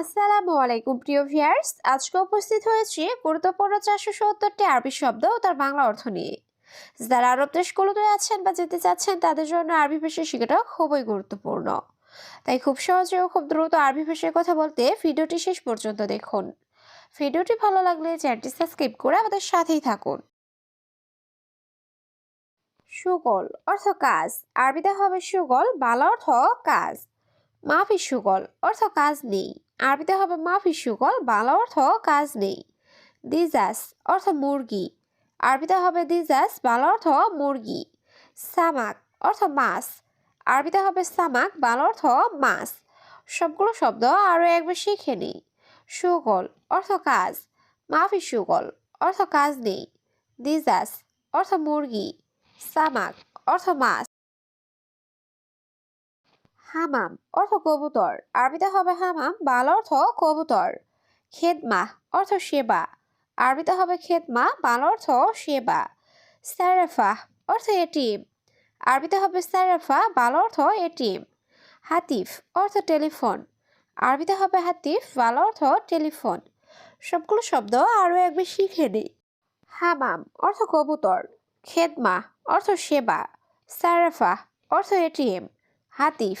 আসসালামু আলাইকুম, প্রিয় ভিয়ার্স আজকে উপস্থিত হয়েছি গুরুত্বপূর্ণ চারশো সত্তরটি আরবি শব্দ ও তার বাংলা অর্থ নিয়ে। যারা আরব দেশগুলোতে আছেন বা যেতে চাচ্ছেন, তাদের জন্য আরবি ভাষা শেখাটা খুবই গুরুত্বপূর্ণ। তাই খুব সহজে ও খুব দ্রুত আরবি ভাষায় কথা বলতে ভিডিওটি শেষ পর্যন্ত দেখুন। ভিডিওটি ভালো লাগলে চ্যানেলটি সাবস্ক্রাইব করে আমাদের সাথেই থাকুন। সুগল অর্থ কাজ। আরবিতে হবে সুগল, বালা অর্থ কাজ। মাফি সুগল অর্থ কাজ নেই। আরবিতে হবে মাফি শুকল বাংলা অর্থ কাজ নেই। দিজাস অর্থ মুরগি। আরবিতে হবে দিজাস, বাংলা অর্থ মুরগি। সামাক অর্থ মাছ। আরবিতে হবে সামাক, বাংলা অর্থ মাছ। সবগুলো শব্দ আরও একবার শিখে নিই। সুগল অর্থ কাজ। মাফি সুগল অর্থ কাজ নেই। দিজাস অর্থ মুরগি। সামাক অর্থ মাছ। হামাম অর্থ কবুতর। আরবিতে হবে হামাম, বাল অর্থ কবুতর। খেদমা অর্থ সেবা। আরবিতে হবে খেদমা, বাল অর্থ সেবা। স্যারেফা অর্থ এটিএম। আরবিতে হবে স্যারেফা বাল অর্থ এটিএম। হাতিফ অর্থ টেলিফোন। আরবিতে হবে হাতিফ, বাল অর্থ টেলিফোন। সবগুলো শব্দ আরও একবার শিখে নিই। হামাম অর্থ কবুতর। খেদমা অর্থ সেবা। স্যারেফা অর্থ এটিএম। হাতিফ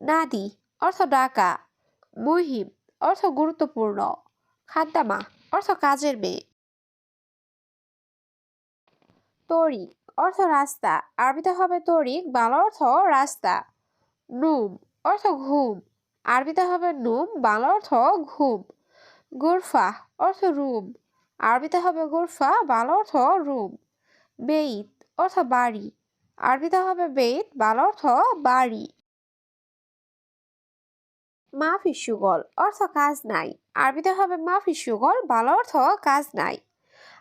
নাদি, অর্থ ডাকা, মুহিম, অর্থ গুরুত্বপূর্ণ, খাদ্দামা, অর্থ কাজের মেয়ে। তরিক, অর্থ রাস্তা, আরবিতে হবে তরিক, বাংলা অর্থ রাস্তা। নুম, অর্থ ঘুম, আরবিতে হবে নুম, বাংলা অর্থ ঘুম। গুরফা, অর্থ রুম, আরবিতে হবে গুরফা, বাংলা অর্থ রুম। বেইত, অর্থ বাড়ি, আরবিতে হবে বেইত, বাংলা অর্থ বাড়ি। মাফি সুগল, অর্থ কাজ নাই। আরবিতে হবে মাফি সুগল বাংলা অর্থ কাজ নাই।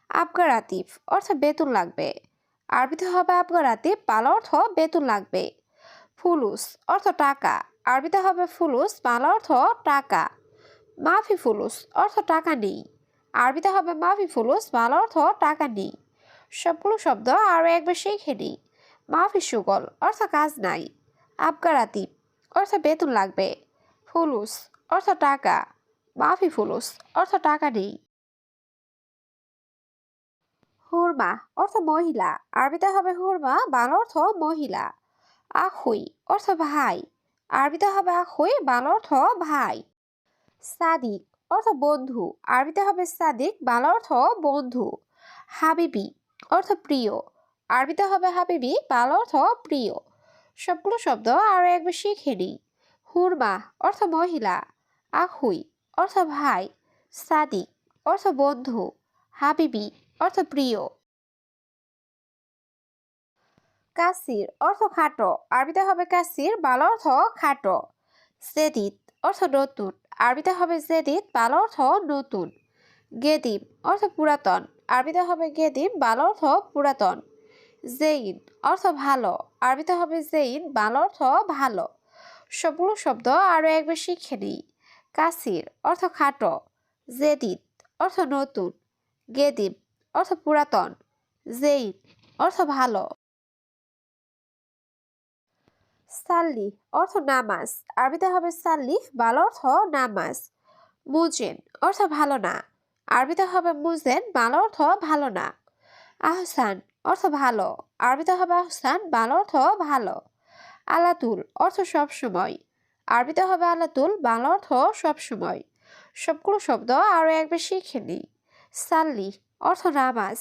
আবগার আতিফ, অর্থ বেতন লাগবে। আরবিতে হবে আবগার আতিফ বাংলা অর্থ বেতন লাগবে। ফুলুস, অর্থ টাকা। আরবিতে হবে ফুলুস বাংলা অর্থ টাকা। মাফি ফুলুস, অর্থ টাকা নেই। আরবিতে হবে মাফি ফুলুস বাংলা অর্থ টাকা নেই। সবগুলো শব্দ আরও একবার শিখে নিই মাফি সুগল, অর্থ কাজ নাই। আবগার আতিফ, অর্থ বেতন লাগবে। ফুলুস, অর্থ টাকা। মাফি ফুলুস, অর্থ টাকা নেই। হুরমা, অর্থ মহিলা। আরবিতে হবে হুরমা, বাংলা অর্থ মহিলা। আখুই, অর্থ ভাই। আরবিতে হবে আখুই, বাংলা অর্থ ভাই। সাদিক, অর্থ বন্ধু। আরবিতে হবে সাদিক, বাংলা অর্থ বন্ধু। হাবিবি, অর্থ প্রিয়। আরবিতে হবে হাবিবি, বাংলা অর্থ প্রিয়। সবগুলো শব্দ আরও একবার শিখে নিই। হুরমা, অর্থ মহিলা। আখুই অর্থ ভাই। সাদিক, অর্থ বন্ধু। হাবিবি, অর্থ প্রিয়। কাসির, অর্থ খাটো। আরবিতে হবে কাসির, বাংলা অর্থ খাটো। জেদিত, অর্থ নতুন। আরবিতে হবে জেদিত, বাংলা অর্থ নতুন। গেদিম অর্থ পুরাতন। আরবিতে হবে গেদিম বাংলা অর্থ পুরাতন। জেইন, অর্থ ভালো। আরবিতে হবে জেইন, বাংলা অর্থ ভালো। সবগুলো শব্দ আরও একবার শিখে নিই কাসির, অর্থ খাটো। জেদিদ, অর্থ নতুন। গেদিম অর্থ পুরাতন। জেইন অর্থ ভালো। সাল্লি, অর্থ নামাজ। আরবিতে হবে সাল্লি ভালো অর্থ নামাজ। মুজেন, অর্থ ভালো না। আরবিতে হবে মুজেন ভালো অর্থ ভালো না। আহসান, অর্থ ভালো। আরবিতে হবে আহসান ভালো অর্থ ভালো। আলাতুল অর্থ সব সময়। আরবিতে হবে আলাতুল, বাংলা অর্থ সব সময়। সবগুলো শব্দ আরও একবার শিখে নিই। সাল্লি অর্থ নামাজ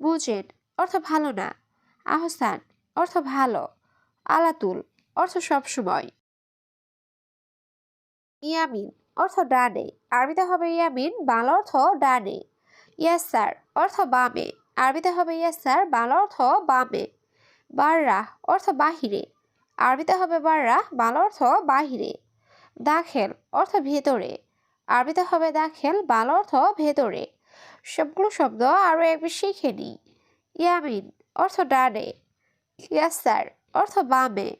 মুজেন অর্থ ভালো না। আহসান অর্থ ভালো, আলাতুল অর্থ সব সময়। ইয়ামিন অর্থ ডানে, আরবিতে হবে ইয়ামিন, বাংলা অর্থ ডানে। ইয়াসার অর্থ বামে, আরবিতে হবে ইয়াসার, বাংলা অর্থ বামে। বাররা অর্থ বাহিরে আরবিতে হবে বাররা, বাংলা অর্থ বাহিরে। দাখেল অর্থ ভেতরে। আরবিতে হবে দাখেল, বাল অর্থ ভেতরে। সবগুলো শব্দ আরও একবার শিখে নিই। ইয়ামিন অর্থ ডানে। ইয়াসার অর্থ বামে।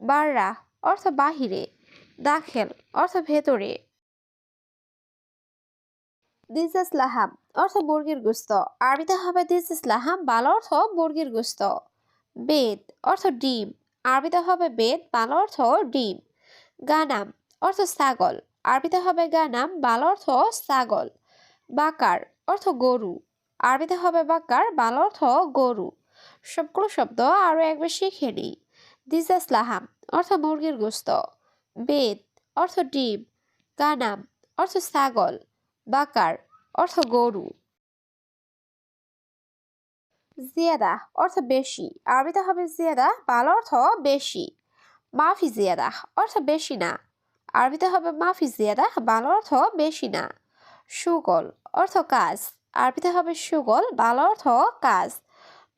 বাররা অর্থ বাহিরে। দাখেল অর্থ ভেতরে। দিস ইসলাহাম অর্থ মুরগির গুস্ত। আরবিতে হবে দিস ইসলাহাম বাল অর্থ মুরগির গুস্ত। বেদ অর্থ ডিম। আরবিতে হবে বেদ, বাল অর্থ ডিম। গানাম অর্থ ছাগল। আরবিতে হবে গানাম বাল অর্থ ছাগল। বাকার অর্থ গরু। আরবিতে হবে বাকার বাল অর্থ গরু। সবগুলো শব্দ আরও একবার শিখে নিই। দিস ইসলাহাম অর্থ মুরগির গোস্ত। বেদ, অর্থ ডিম। গানাম অর্থ ছাগল। বাকার অর্থ গরু। জিয়াদা অর্থ বেশি। আরবিতে হবে জিয়াদা, বাল অর্থ বেশি। মাফি জিয়াদা অর্থ বেশি না। আরবিতে হবে মাফি জিয়াদা, বাল অর্থ বেশি না। সুগল অর্থ কাজ। আরবিতে হবে সুগল, বাল অর্থ কাজ।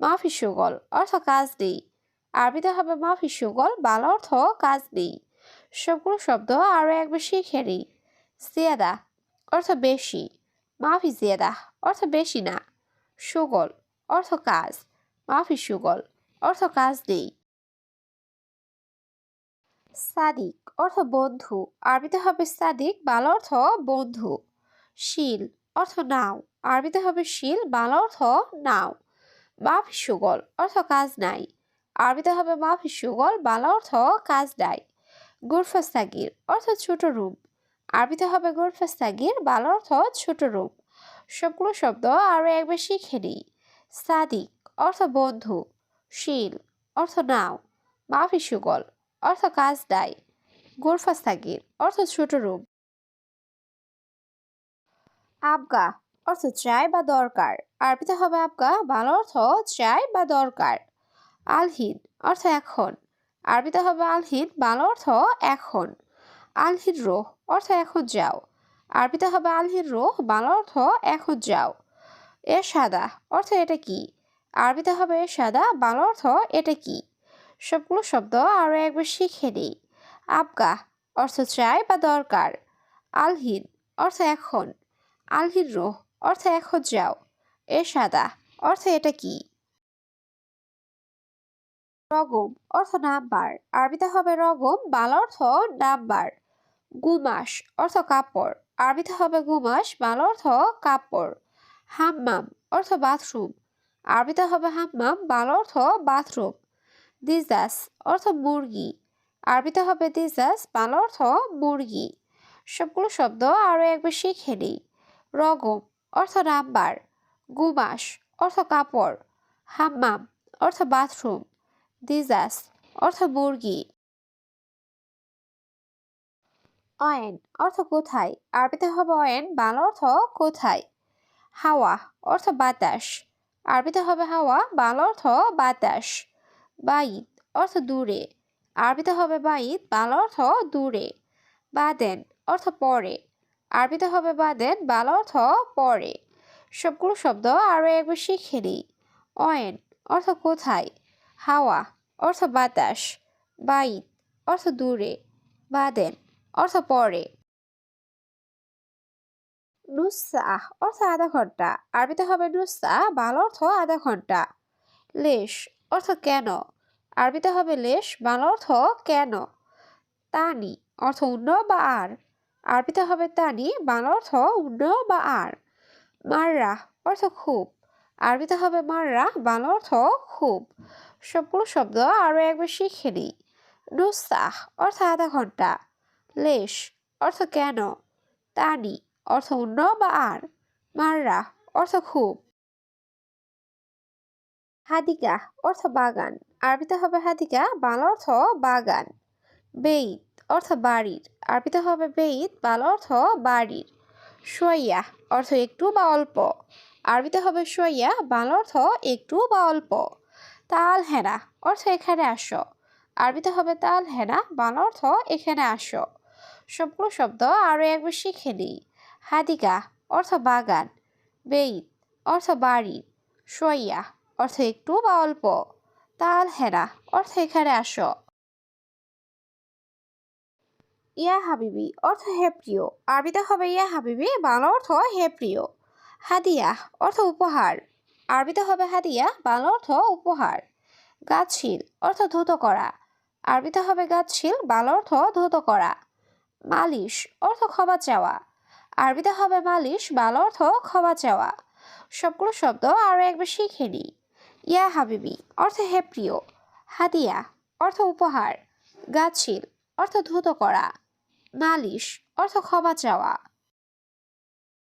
মাফি সুগল অর্থ কাজ নেই। আরবিতে হবে মাফি সুগল, বাল অর্থ কাজ নেই। সবগুলো শব্দ আরও একবার শিখে নিই জিয়াদা অর্থ বেশি। মাফি জিয়াদা অর্থ বেশি না। সুগল অর্থ কাজ। মাফি সুগল অর্থ কাজ নেই। সাদিক। অর্থ বন্ধু। আরবিতে হবে সাদিক, বাল অর্থ বন্ধু। শিল। অর্থ নাও। আরবিতে হবে শিল, বাল অর্থ নাও। মাফি সুগল অর্থ কাজ নাই। আরবিতে হবে মাফি সুগল বাল অর্থ কাজ নাই। গুরফাস্তাগির অর্থ ছোট রুম আরবিতে হবে গুরফাস্তাগির বাল অর্থ ছোট রূপ। সবগুলো শব্দ আরও একবার শিখে নিই। সাদিক, অর্থ বন্ধু, শিল, অর্থ নাও, মাফি সুগল, অর্থ কাজ নাই গোরফাস্তাগির অর্থ ছোট রুম আবগা, অর্থ চাই বা দরকার, আরবিতে হবে আবগা ভালো অর্থ চাই বা দরকার। আলহিন, অর্থ এখন, আরবিতে হবে আলহিন ভালো অর্থ এখন। আলহিন রোহ, অর্থ এখন যাও, আরবিতে হবে আলহিন রোহ ভালো অর্থ এখন যাও। এ সাদা অর্থ এটা কি? আরবিতে হবে সাদা ভালো অর্থ এটা কি? সবগুলো শব্দ আরও একবার শিখে নিই। আবগা অর্থ চাই বা দরকার। আলহিন অর্থ এখন। আলহিন রোহ অর্থ এখন যাও। এ সাদা অর্থ এটা কি? রগম অর্থ নাম্বার। আরবিতে হবে রগম, বাল অর্থ নাম্বার। গুমাস অর্থ কাপড়। আরবিতে হবে গুমাস, বাল অর্থ কাপড়। হাম্মাম অর্থ বাথরুম। আরবিতে হবে হাম্মাম, বাল অর্থ বাথরুম। দিজাস অর্থ মুরগি। আরবিতে হবে দিজাস, বাল অর্থ মুরগি। সবগুলো শব্দ আরও একবার শিখে নিই। রগম অর্থ নাম্বার। গুমাস অর্থ কাপড়। হাম্মাম অর্থ বাথরুম। দিজাস অর্থ মুরগি। অয়েন অর্থ কোথায়? আরবিতে হবে অয়েন, বাল অর্থ কোথায়? হাওয়া অর্থ বাতাস। আরবিতে হবে হাওয়া, বাল অর্থ বাতাস। বাইত অর্থ দূরে। আরবিতে হবে বাইত বাল অর্থ দূরে। বাদেন অর্থ পরে। আরবিতে হবে বাদেন, বাল অর্থ পরে। সবগুলো শব্দ আরও একবার শিখে নিই। অয়েন অর্থ কোথায়? হাওয়া অর্থ বাতাস। বাইত অর্থ দূরে। বাদেন অর্থ পরে। নুসা অর্থ আধা ঘণ্টা। আরবিতে হবে নুসা বাল অর্থ আধা ঘণ্টা। লেশ অর্থ কেন? আরবিতে হবে লেশ, বাল অর্থ কেন? তানি অর্থ উন্ন বা আর। আরবিতে হবে তানি, বাল অর্থ উন্ন বা আর। মাররা অর্থ খুব। আরবিতে হবে মাররা বাল অর্থ খুব। সবগুলো শব্দ আরও একবার শিখে নিই। নুসাহ অর্থ আধা ঘণ্টা। লেশ অর্থ কেন? তানি অর্থ উন্ন বা আর? মাররা, অর্থ খুব। হাদিকা, অর্থ বাগান। আরবিতে হবে হাদিকা, বাল অর্থ বাগান। বেইত, অর্থ বাড়ির। আরবিতে হবে বেইত, বাল অর্থ বাড়ির। সোয়া অর্থ একটু বা অল্প। আরবিতে হবে সোয়া বাল অর্থ একটু বা অল্প। তাল হেনা অর্থ এখানে আসো। আরবিতে হবে তাল হেনা বাল অর্থ এখানে আসো। সবগুলো শব্দ আরও একবার শিখে নিই। হাদিকা অর্থ বাগান। বেইত, অর্থ বাড়ির সোয়া অর্থ একটু বা অল্প। তাল হেনা অর্থ এখানে আসো। ইয়া হাবিবি, অর্থ হে প্রিয়। আরবিতে হবে ইয়া হাবিবি, বাংলা অর্থ হে প্রিয়। হাদিয়া, অর্থ উপহার। আরবিতে হবে হাদিয়া, বাংলা অর্থ উপহার। গাছশীল, অর্থ ধুত করা। আরবিতে হবে গাছশীল, বাংলা অর্থ ধুত করা। মালিশ, অর্থ ক্ষমা চাওয়া। আরবিতে হবে মালিশ, বাল অর্থ ক্ষমা চাওয়া। সবগুলো শব্দ আরও একবার শিখে নিই। ইয়া হাবিবি, অর্থ হে প্রিয়। হাদিয়া অর্থ উপহার। গাছিল, অর্থ ধুত করা। মালিশ, অর্থ ক্ষমা চাওয়া।